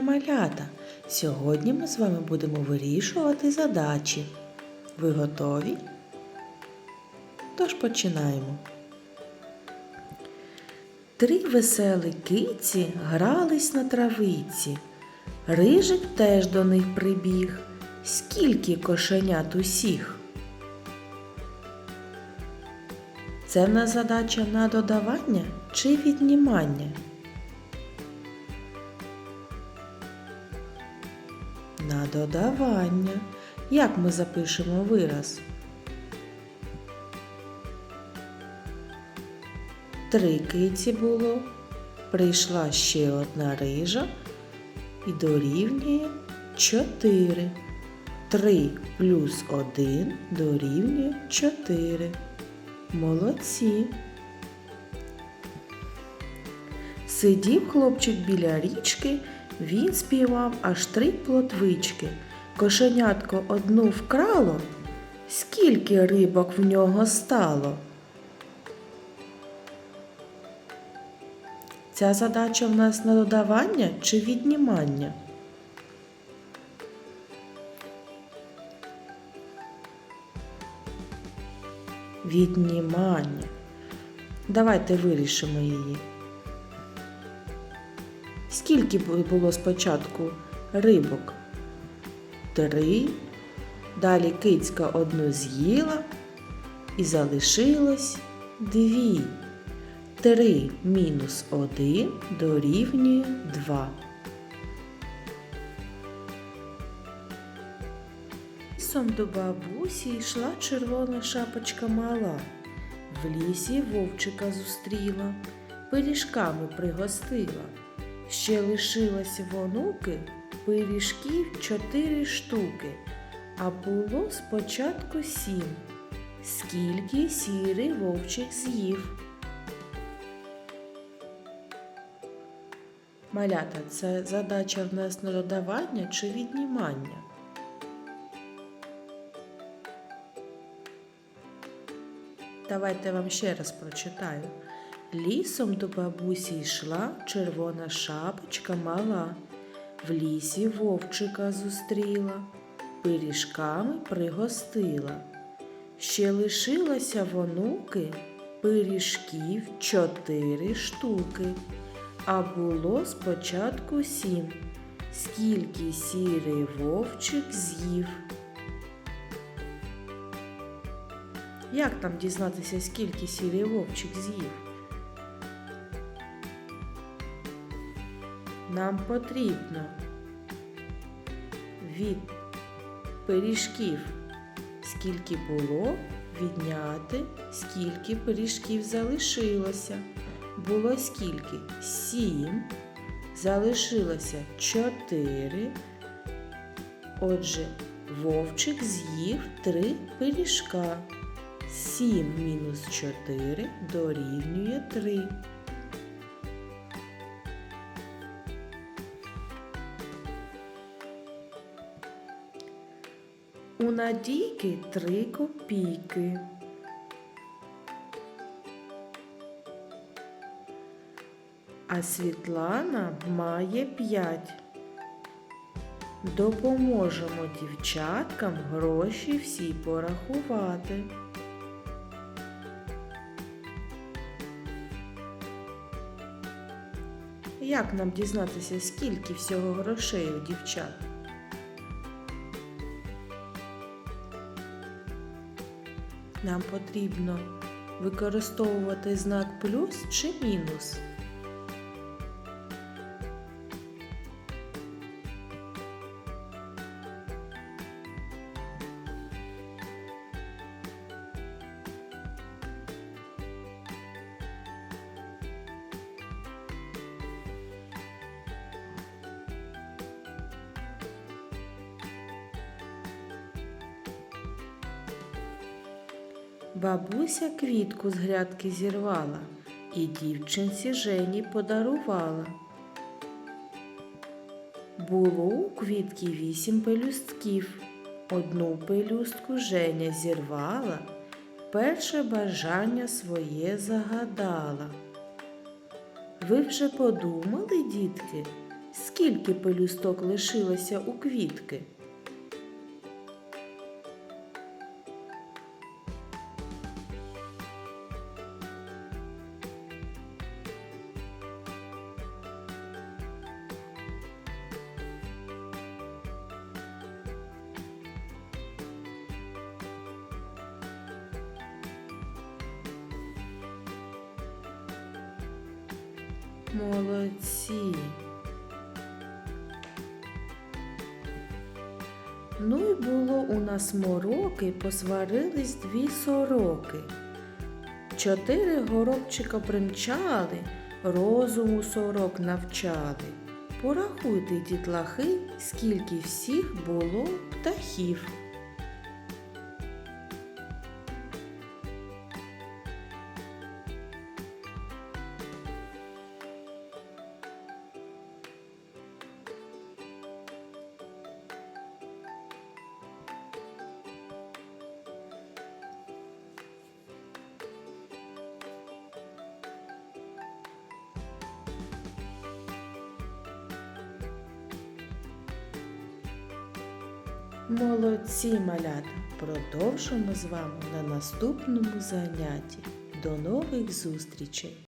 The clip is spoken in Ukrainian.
малята! Сьогодні ми з вами будемо вирішувати задачі. Ви готові? Тож починаємо. Три веселі киці грались на травиці. Рижик теж до них прибіг. Скільки кошенят усіх? Це в нас задача на додавання чи віднімання? На додавання. Як ми запишемо вираз? Три киці було, прийшла ще одна рижа і дорівнює чотири. Три плюс один дорівнює чотири. Молодці. Сидів хлопчик біля річки, він співав аж три плотвички. Кошенятко одну вкрало, скільки рибок в нього стало. Ця задача в нас на додавання чи віднімання? Віднімання. Давайте вирішимо її. Скільки було спочатку рибок? Три. Далі кицька одну з'їла і залишилось дві. Три мінус один дорівнює два. Лісом до бабусі йшла червона шапочка мала. В лісі вовчика зустріла, пиріжками пригостила. Ще лишилось в онуки пиріжків чотири штуки, а було спочатку сім. Скільки сірий вовчик з'їв? Малята, це задача в нас на додавання чи віднімання? Давайте вам ще раз прочитаю. Лісом до бабусі йшла червона шапочка мала. В лісі вовчика зустріла, пиріжками пригостила. Ще лишилося в пиріжків чотири штуки, а було спочатку сім. Скільки сірий вовчик з'їв? Як нам дізнатися, скільки сірий вовчик з'їв? Нам потрібно від пиріжків, скільки було, відняти, скільки пиріжків залишилося. Було скільки? Сім. Залишилося чотири. Отже, вовчик з'їв три пиріжка. 7 мінус 4 дорівнює 3. У Надійки 3 копійки. А Світлана має 5. Допоможемо дівчаткам гроші всі порахувати. Як нам дізнатися, скільки всього грошей у дівчат? Нам потрібно використовувати знак плюс чи мінус. Бабуся квітку з грядки зірвала і дівчинці Жені подарувала. Було у квітки вісім пелюстків. Одну пелюстку Женя зірвала, перше бажання своє загадала. Ви вже подумали, дітки, скільки пелюсток лишилося у квітки? Молодці. Ну і було у нас мороки, посварились дві сороки. Чотири горобчика примчали, розуму сорок навчали. Порахуйте, дітлахи, скільки всіх було птахів. Молодці малята! Продовжимо з вами на наступному занятті. До нових зустрічей!